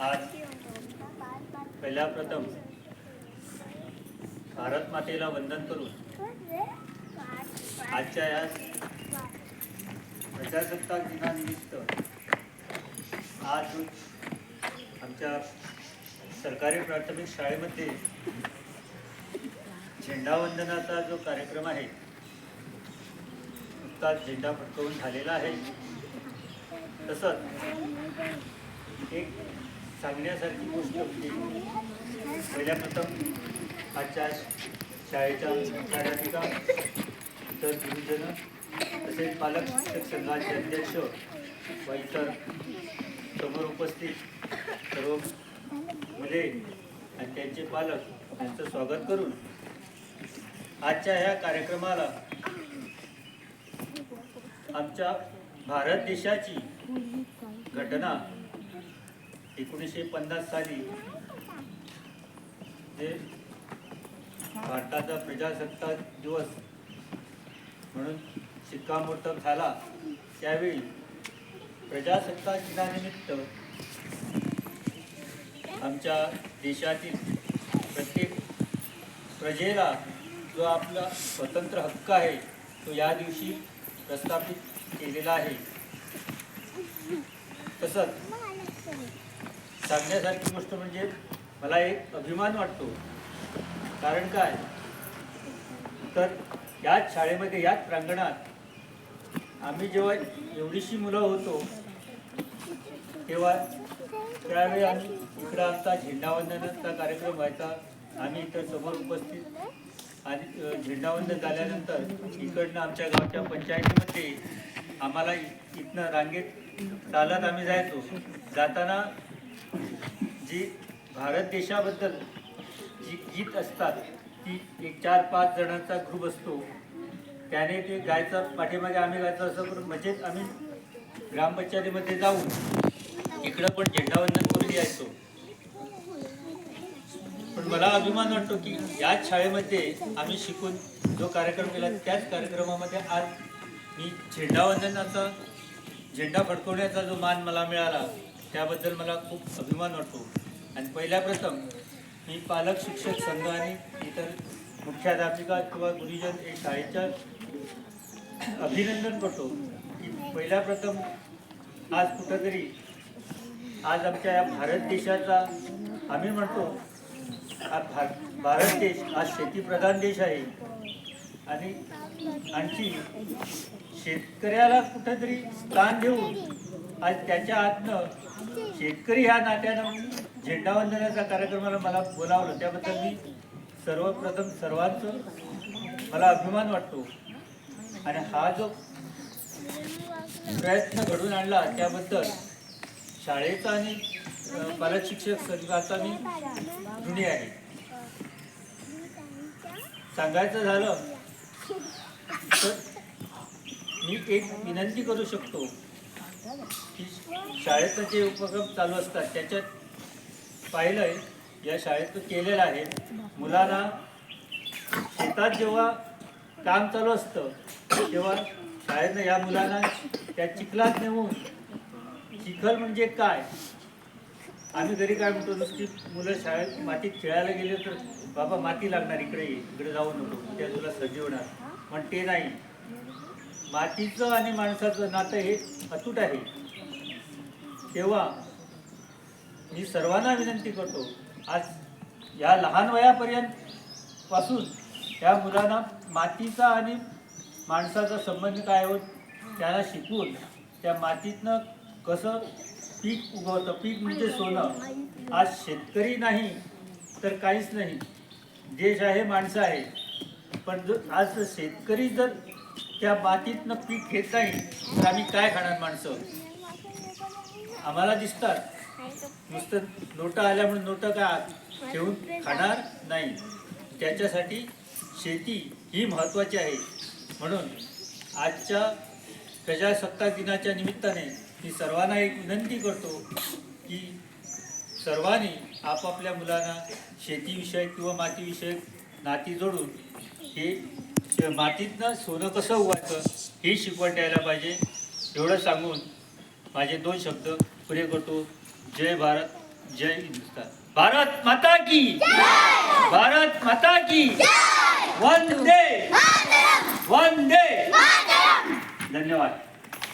आज पहिल्या प्रथम भारत मातेला वंदन करून आजच्या या प्रजासत्ताक दिनानिमित्त आज आमच्या सरकारी प्राथमिक शाळेमध्ये झेंडावंदनाचा जो कार्यक्रम आहे नुकताच झेंडा फडकवून झालेला आहे. तसंच एक सांगण्यासारखी गोष्ट होती. पहिल्या प्रथम आजच्या शाळेच्या मुख्याध्यापिका इतर गुरुजन तसेच पालक शिक्षक संघाचे अध्यक्ष व इतर समोर उपस्थित सर्व मुले आणि त्यांचे पालक यांचं स्वागत करून आजच्या ह्या कार्यक्रमाला आमच्या भारत देशाची घटना एकोणीसशे पन्नास साली जे भारताचा प्रजासत्ताक दिवस म्हणून शिक्कामोर्तब झाला. त्यावेळी प्रजासत्ताक दिनानिमित्त आमच्या देशातील प्रत्येक प्रजेला जो आपला स्वतंत्र हक्क आहे तो या दिवशी प्रस्थापित केलेला आहे. तसंच सांगण्यासारखी गोष्ट म्हणजे मला एक अभिमान वाटतो. कारण काय? तर याच शाळेमध्ये याच प्रांगणात आम्ही जेव्हा एवढीशी मुलं होतो तेव्हा त्यावेळी आम्ही इकडं आमचा झेंडावंदनाचा कार्यक्रम व्हायचा. आम्ही इथं समोर उपस्थित. आणि झेंडावंदन झाल्यानंतर इकडनं आमच्या गावच्या पंचायतीमध्ये आम्हाला इथनं रांगेत चालत आम्ही जायचो. जाताना जी भारत देशाबद्दल जी गीत असतात ती एक चार पाच जणांचा ग्रुप असतो. त्याने ते गायचं पाठीमागे आम्ही गायचं असं करून म्हणजेच आम्ही ग्रामपंचायतीमध्ये जाऊन इकडं पण झेंडावंदन करून यायचो. पण मला अभिमान वाटतो की याच शाळेमध्ये आम्ही शिकून जो कार्यक्रम केला त्याच कार्यक्रमामध्ये आज मी झेंडावंदनाचा झेंडा फडकवण्याचा जो मान मला मिळाला त्याबद्दल मला खूप अभिमान वाटतो. आणि पहिल्या प्रथम मी पालक शिक्षक संघ आणि इतर मुख्याध्यापिका किंवा गुरुजन हे शाळेच्या अभिनंदन करतो. की पहिल्या प्रथम आज कुठंतरी आज आमच्या या भारत देशाचा आम्ही म्हणतो हा भार भारत देश आज शेतीप्रधान देश आहे. आणि आणखी शेतकऱ्याला कुठंतरी स्थान देऊन आज त्याच्या आतनं शेतकरी ह्या नात्यानं झेंडावंदनाच्या कार्यक्रमाला मला बोलावलं. त्याबद्दल मी सर्वप्रथम सर्वांचं मला अभिमान वाटतो. आणि हा जो प्रयत्न घडून आणला त्याबद्दल शाळेचा आणि अ, पालक शिक्षक संघाचा मी ऋणी आहे. सांगायचं झालं तर मी एक विनंती करू शकतो. शाळेत जे उपक्रम चालू असतात त्याच्यात पाहिलंय या शाळेत केलेलं आहे. मुलांना शेतात जेव्हा काम चालू असतं तेव्हा शाळेनं या मुलांना त्या चिखलात नेऊन चिखल म्हणजे काय? आम्ही घरी काय म्हणतो नुसती मुलं शाळेत मातीत खेळायला गेले तर बाबा माती लागणार इकडे ये, इकडे जाऊ नको त्या तुला सजीवणार पण ते नाही. मातीचं आणि माणसाचं नातं हे अतूट आहे. तेव्हा मी सर्वांना विनंती करतो आज या लहान वयापर्यंत पासून त्या मुलांना मातीचा आणि माणसाचा संबंध काय होत त्याला शिकवून त्या मातीतनं कसं पीक उगवतं पीक म्हणजे सोनं. आज शेतकरी नाही तर काहीच नाही. देश आहे माणसं आहे. पण जर आज शेतकरी जर त्या मातीतनं पीक घेत नाही तर आम्ही काय खाणार माणसं? आम्हाला दिसतात. नुसतं नोटा आल्यामुळे नोटा काय ठेवून खाणार नाही. त्याच्यासाठी शेती ही महत्त्वाची आहे. म्हणून आजच्या प्रजासत्ताक दिनाच्या निमित्ताने मी सर्वांना एक विनंती करतो की सर्वांनी आपापल्या मुलांना शेतीविषयक किंवा मातीविषयक नाती जोडून हे मातीतनं सोनं कसं उगवायचं हे शिकवण द्यायला पाहिजे. एवढं सांगून माझे दोन शब्द पुरे करतो. जय भारत जय हिंदुस्तान. भारत माता की भारत माता की वंदे! वंदे! धन्यवाद.